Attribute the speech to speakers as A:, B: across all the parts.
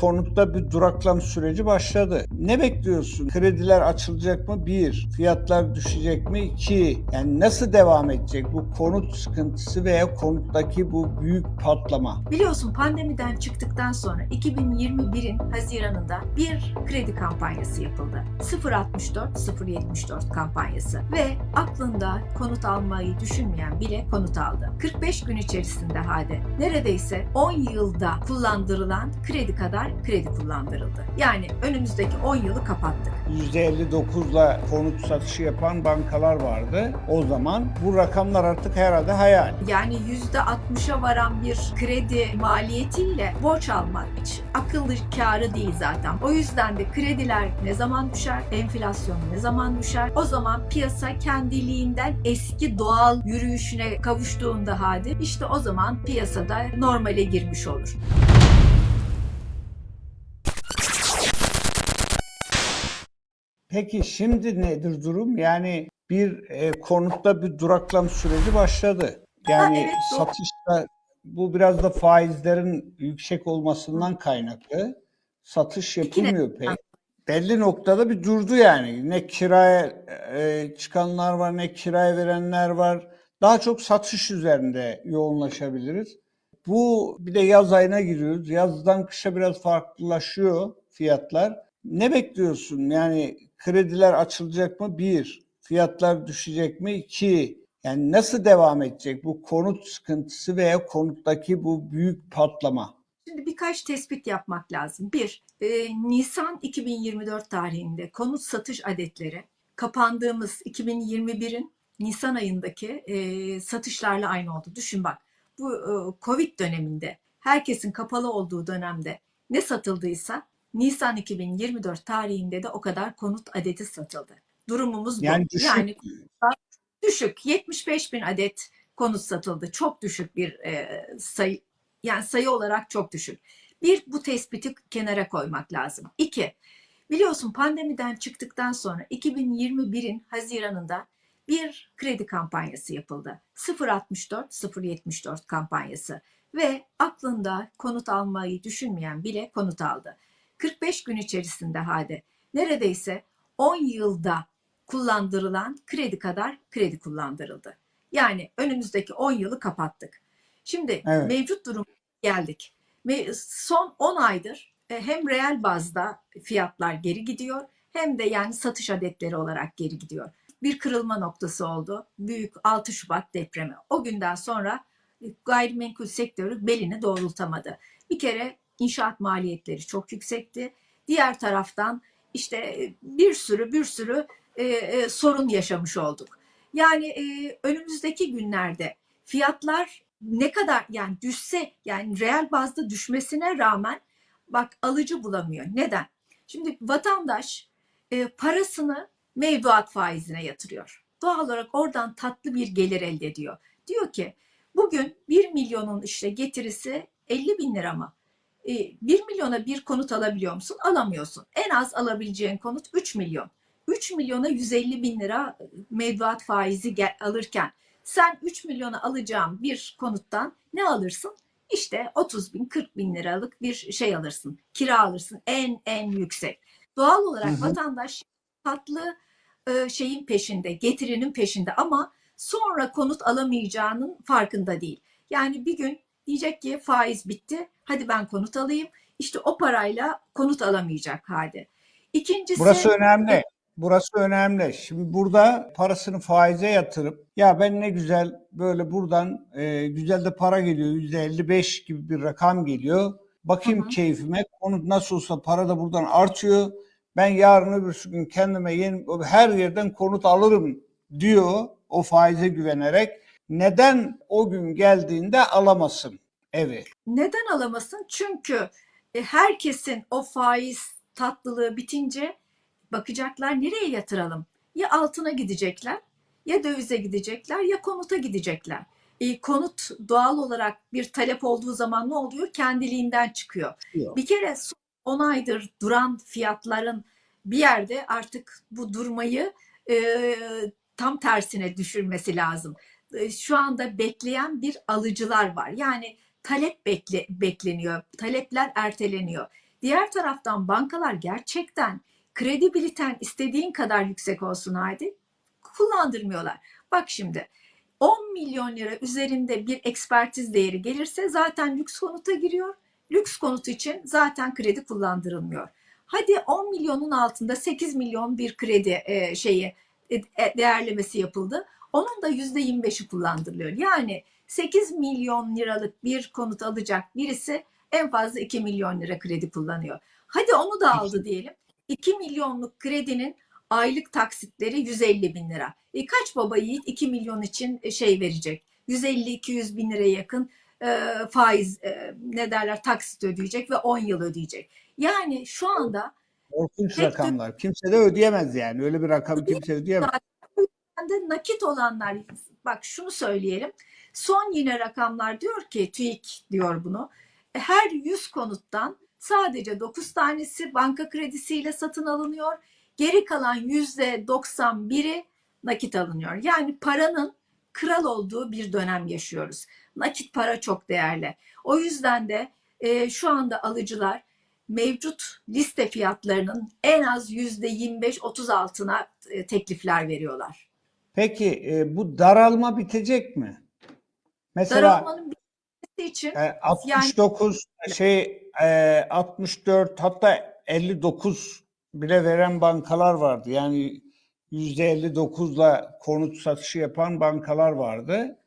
A: konutta bir duraklama süreci başladı. Ne bekliyorsun? Krediler açılacak mı? Bir. Fiyatlar düşecek mi? İki. Yani nasıl devam edecek bu konut sıkıntısı veya konuttaki bu büyük patlama?
B: Biliyorsun pandemiden çıktıktan sonra 2021'in Haziran'ında bir kredi kampanyası yapıldı. 064-074 kampanyası ve aklında konut almayı düşünmeyen bile konut aldı. 45 gün içerisinde hadi neredeyse 10 yılda kullandırılan kredi kadar kredi kullandırıldı. Yani önümüzdeki 10 yılı kapattık.
A: %59'la konut satışı yapan bankalar vardı. O zaman bu rakamlar artık herhalde hayal.
B: Yani %60'a varan bir kredi maliyetiyle borç almak hiç akıllı kârı değil zaten. O yüzden de krediler ne zaman düşer, enflasyon ne zaman düşer, o zaman piyasa kendiliğinden eski doğal yürüyüşüne kavuştuğunda hadi işte o zaman piyasada normale girmiş olur.
A: Peki şimdi nedir durum? Yani bir e, konutta bir duraklama süreci başladı. Yani
B: Ha, evet, doğru.
A: satışta bu biraz da faizlerin yüksek olmasından kaynaklı. Satış yapılmıyor pek. Belli noktada bir durdu yani. Ne kiraya e, çıkanlar var, ne kiraya verenler var. Daha çok satış üzerinde yoğunlaşabiliriz. Bu bir de yaz ayına giriyoruz. Yazdan kışa biraz farklılaşıyor fiyatlar. Ne bekliyorsun? Yani krediler açılacak mı? Bir. Fiyatlar düşecek mi? İki. Yani nasıl devam edecek bu konut sıkıntısı veya konuttaki bu büyük patlama?
B: Şimdi birkaç tespit yapmak lazım. Bir, e, Nisan 2024 tarihinde konut satış adetleri kapandığımız 2021'in Nisan ayındaki e, satışlarla aynı oldu. Düşün bak, bu e, Covid döneminde herkesin kapalı olduğu dönemde ne satıldıysa Nisan 2024 tarihinde de o kadar konut adeti satıldı. Durumumuz bu.
A: Yani düşük.
B: Yani düşük 75 bin adet konut satıldı. Çok düşük bir e, sayı yani sayı olarak çok düşük. Bir, bu tespiti kenara koymak lazım. İki, biliyorsun pandemiden çıktıktan sonra 2021'in Haziran'ında bir kredi kampanyası yapıldı. 064-074 kampanyası ve aklında konut almayı düşünmeyen bile konut aldı. 45 gün içerisinde hadi neredeyse 10 yılda kullandırılan kredi kadar kredi kullandırıldı. Yani önümüzdeki 10 yılı kapattık. Şimdi
A: Evet.
B: mevcut durum geldik. Son 10 aydır e, hem reel bazda fiyatlar geri gidiyor hem de yani satış adetleri olarak geri gidiyor. Bir kırılma noktası oldu. Büyük 6 Şubat depremi. O günden sonra e, gayrimenkul sektörü belini doğrultamadı. Bir kere inşaat maliyetleri çok yüksekti. Diğer taraftan işte bir sürü bir sürü e, e, sorun yaşamış olduk. Yani e, önümüzdeki günlerde fiyatlar ne kadar yani düşse yani reel bazda düşmesine rağmen bak alıcı bulamıyor. Neden? Şimdi vatandaş e, parasını mevduat faizine yatırıyor. Doğal olarak oradan tatlı bir gelir elde ediyor. Diyor ki bugün 1 milyonun işte getirisi 50 bin lira mı? E, 1 milyona bir konut alabiliyor musun? Alamıyorsun. En az alabileceğin konut 3 milyon. 3 milyona 150 bin lira mevduat faizi gel- alırken sen 3 milyona alacağın bir konuttan ne alırsın? İşte 30 bin 40 bin liralık bir şey alırsın. Kira alırsın en en yüksek. Doğal olarak
A: Hı hı.
B: vatandaş tatlı e, şeyin peşinde, getirinin peşinde ama sonra konut alamayacağının farkında değil. Yani bir gün diyecek ki faiz bitti. Hadi ben konut alayım. İşte o parayla konut alamayacak halde. İkincisi
A: Burası önemli. Burası önemli. Şimdi burada parasını faize yatırıp ya ben ne güzel böyle buradan e, güzel de para geliyor. %55 gibi bir rakam geliyor. Bakayım
B: Hı hı.
A: keyfime. Konut nasıl olsa para da buradan artıyor. Ben yarın öbür gün kendime yeni her yerden konut alırım diyor o faize güvenerek. Neden o gün geldiğinde alamasın evi?
B: Neden alamasın? Çünkü e, herkesin o faiz tatlılığı bitince bakacaklar nereye yatıralım? Ya altına gidecekler, ya dövize gidecekler, ya konuta gidecekler. E, konut doğal olarak bir talep olduğu zaman ne oluyor? Kendiliğinden çıkıyor. Bir kere son 10 aydır duran fiyatların bir yerde artık bu durmayı e, tam tersine düşürmesi lazım. E, şu anda bekleyen bir alıcılar var. Yani talep bekle, bekleniyor. Talepler erteleniyor. Diğer taraftan bankalar gerçekten kredibiliten istediğin kadar yüksek olsun haydi kullandırmıyorlar. Bak şimdi 10 milyon lira üzerinde bir ekspertiz değeri gelirse zaten lüks konuta giriyor. Lüks konut için zaten kredi kullandırılmıyor. Hadi 10 milyonun altında 8 milyon bir kredi e, şeyi e, e, değerlemesi yapıldı. Onun da %25'i kullandırılıyor. Yani 8 milyon liralık bir konut alacak birisi en fazla 2 milyon lira kredi kullanıyor. Hadi onu da aldı diyelim. 2 milyonluk kredinin aylık taksitleri 150 bin lira. E kaç baba yiğit 2 milyon için e, şey verecek? 150-200 bin liraya yakın e, faiz e, ne derler taksit ödeyecek ve 10 yıl ödeyecek. Yani şu anda
A: Korkunç rakamlar. Kimse de ödeyemez yani. Öyle bir rakam kimse ödeyemez.
B: De nakit olanlar bak şunu söyleyelim. Son yine rakamlar diyor ki TÜİK diyor bunu. E, Her 100 konuttan sadece 9 tanesi banka kredisiyle satın alınıyor. Geri kalan %91'i nakit alınıyor. Yani paranın kral olduğu bir dönem yaşıyoruz. Nakit para çok değerli. O yüzden de e, şu anda alıcılar mevcut liste fiyatlarının en az %25-30 altına e, teklifler veriyorlar.
A: Peki e, bu daralma bitecek mi? Mesela
B: Daralmanın bitmesi için
A: e, 69 şey e, 64 hatta 59 bile veren bankalar vardı. Yani %59'la konut satışı yapan bankalar vardı.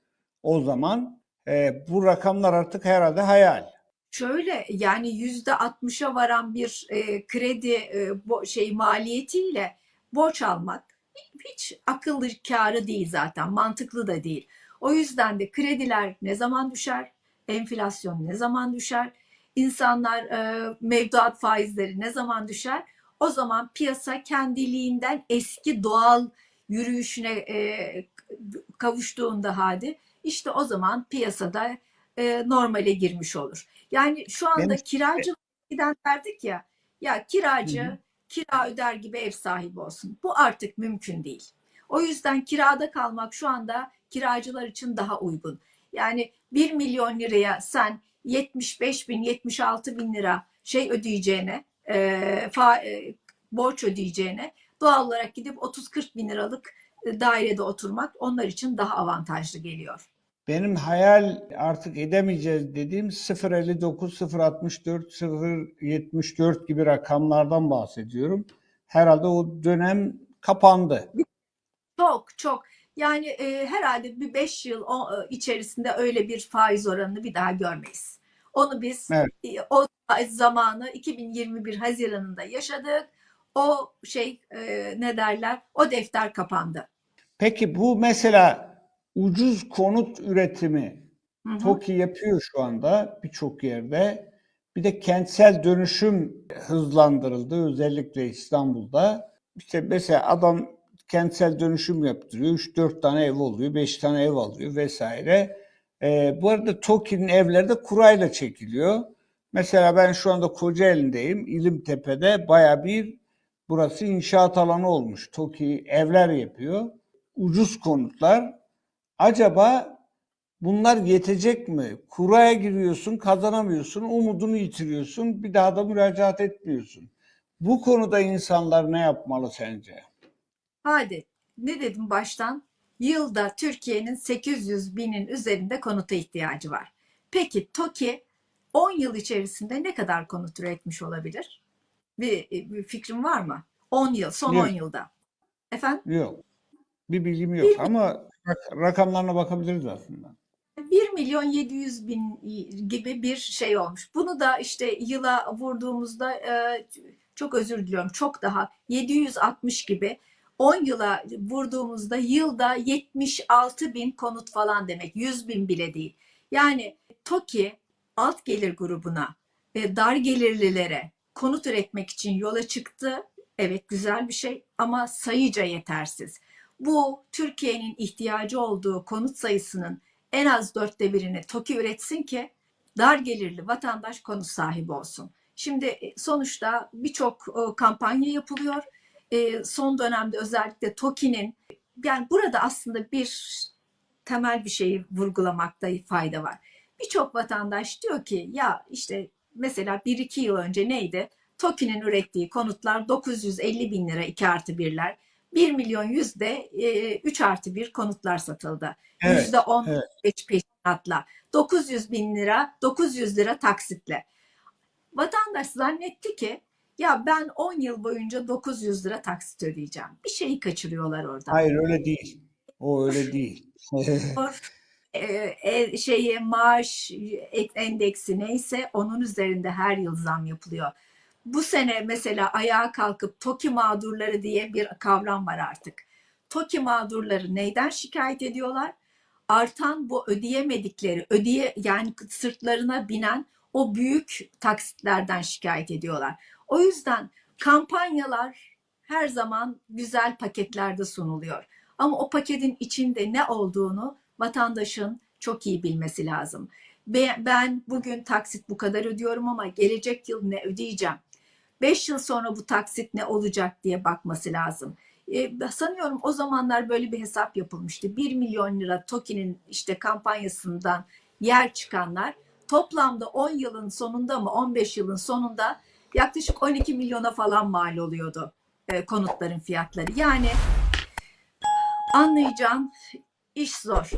A: O zaman e, bu rakamlar artık herhalde hayal.
B: şöyle yani yüzde 60'a varan bir e, kredi e, bo- şey maliyetiyle borç almak hiç akıllı kârı değil zaten mantıklı da değil. O yüzden de krediler ne zaman düşer? Enflasyon ne zaman düşer? İnsanlar e, mevduat faizleri ne zaman düşer? O zaman piyasa kendiliğinden eski doğal yürüyüşüne e, kavuştuğunda hadi işte o zaman piyasada e, normale girmiş olur. Yani şu anda
A: Benim-
B: kiracı eskiden derdik ya ya kiracı
A: Hı hı.
B: Kira öder gibi ev sahibi olsun. Bu artık mümkün değil. O yüzden kirada kalmak şu anda kiracılar için daha uygun. Yani 1 milyon liraya sen 75 bin 76 bin lira şey ödeyeceğine e, fa- e, borç ödeyeceğine doğal olarak gidip 30-40 bin liralık e, dairede oturmak onlar için daha avantajlı geliyor.
A: Benim hayal artık edemeyeceğiz dediğim 0.59, 0.64, 0.74 gibi rakamlardan bahsediyorum. Herhalde o dönem kapandı.
B: Çok çok yani e, herhalde bir 5 yıl o, e, içerisinde öyle bir faiz oranını bir daha görmeyiz. Onu biz
A: Evet.
B: e, o zamanı 2021 Haziran'ında yaşadık. O şey e, ne derler? O defter kapandı.
A: Peki bu mesela ucuz konut üretimi
B: Hı hı.
A: TOKİ yapıyor şu anda birçok yerde. Bir de kentsel dönüşüm hızlandırıldı özellikle İstanbul'da. İşte mesela adam kentsel dönüşüm yaptırıyor. 3-4 tane ev oluyor, 5 tane ev alıyor vesaire. Ee, bu arada TOKİ'nin evleri de kurayla çekiliyor. Mesela ben şu anda Kocaeli'ndeyim. İlimtepe'de baya bir burası inşaat alanı olmuş. TOKİ evler yapıyor. Ucuz konutlar. Acaba bunlar yetecek mi? Kuraya giriyorsun, kazanamıyorsun, umudunu yitiriyorsun, bir daha da müracaat etmiyorsun. Bu konuda insanlar ne yapmalı sence?
B: Hadi ne dedim baştan? Yılda Türkiye'nin 800 binin üzerinde konuta ihtiyacı var. Peki TOKİ 10 yıl içerisinde ne kadar konut üretmiş olabilir? Bir, bir fikrin var mı? 10 yıl, son
A: Yok.
B: 10 yılda. Efendim?
A: Yok. Bir bilgim yok ama rak- rakamlarına bakabiliriz aslında.
B: 1 milyon 700 bin gibi bir şey olmuş. Bunu da işte yıla vurduğumuzda e, çok özür diliyorum çok daha 760 gibi 10 yıla vurduğumuzda yılda 76 bin konut falan demek 100 bin bile değil. Yani TOKİ alt gelir grubuna ve dar gelirlilere konut üretmek için yola çıktı. Evet güzel bir şey ama sayıca yetersiz. Bu Türkiye'nin ihtiyacı olduğu konut sayısının en az dörtte birini TOKİ üretsin ki dar gelirli vatandaş konut sahibi olsun. Şimdi e, sonuçta birçok e, kampanya yapılıyor. E, Son dönemde özellikle TOKİ'nin yani burada aslında bir temel bir şeyi vurgulamakta fayda var. Birçok vatandaş diyor ki ya işte mesela 1-2 yıl önce neydi? TOKİ'nin ürettiği konutlar 950 bin lira 2 artı 1'ler. 1 milyon yüzde e, 3 artı 1 konutlar satıldı.
A: Evet,
B: Yüzde 10
A: evet.
B: peşinatla. 900 bin lira, 900 lira taksitle. Vatandaş zannetti ki ya ben 10 yıl boyunca 900 lira taksit ödeyeceğim. Bir şeyi kaçırıyorlar orada.
A: Hayır öyle değil. O öyle değil.
B: e, e, şeyi maaş e- endeksi neyse onun üzerinde her yıl zam yapılıyor. Bu sene mesela ayağa kalkıp TOKİ mağdurları diye bir kavram var artık. TOKİ mağdurları neyden şikayet ediyorlar? Artan bu ödeyemedikleri, ödeye yani sırtlarına binen o büyük taksitlerden şikayet ediyorlar. O yüzden kampanyalar her zaman güzel paketlerde sunuluyor. Ama o paketin içinde ne olduğunu vatandaşın çok iyi bilmesi lazım. Be- Ben bugün taksit bu kadar ödüyorum ama gelecek yıl ne ödeyeceğim? 5 yıl sonra bu taksit ne olacak diye bakması lazım. E, sanıyorum o zamanlar böyle bir hesap yapılmıştı. 1 milyon lira TOKİ'nin işte kampanyasından yer çıkanlar toplamda 10 yılın sonunda mı 15 yılın sonunda yaklaşık 12 milyona falan mal oluyordu e, konutların fiyatları. Yani anlayacağın iş zor.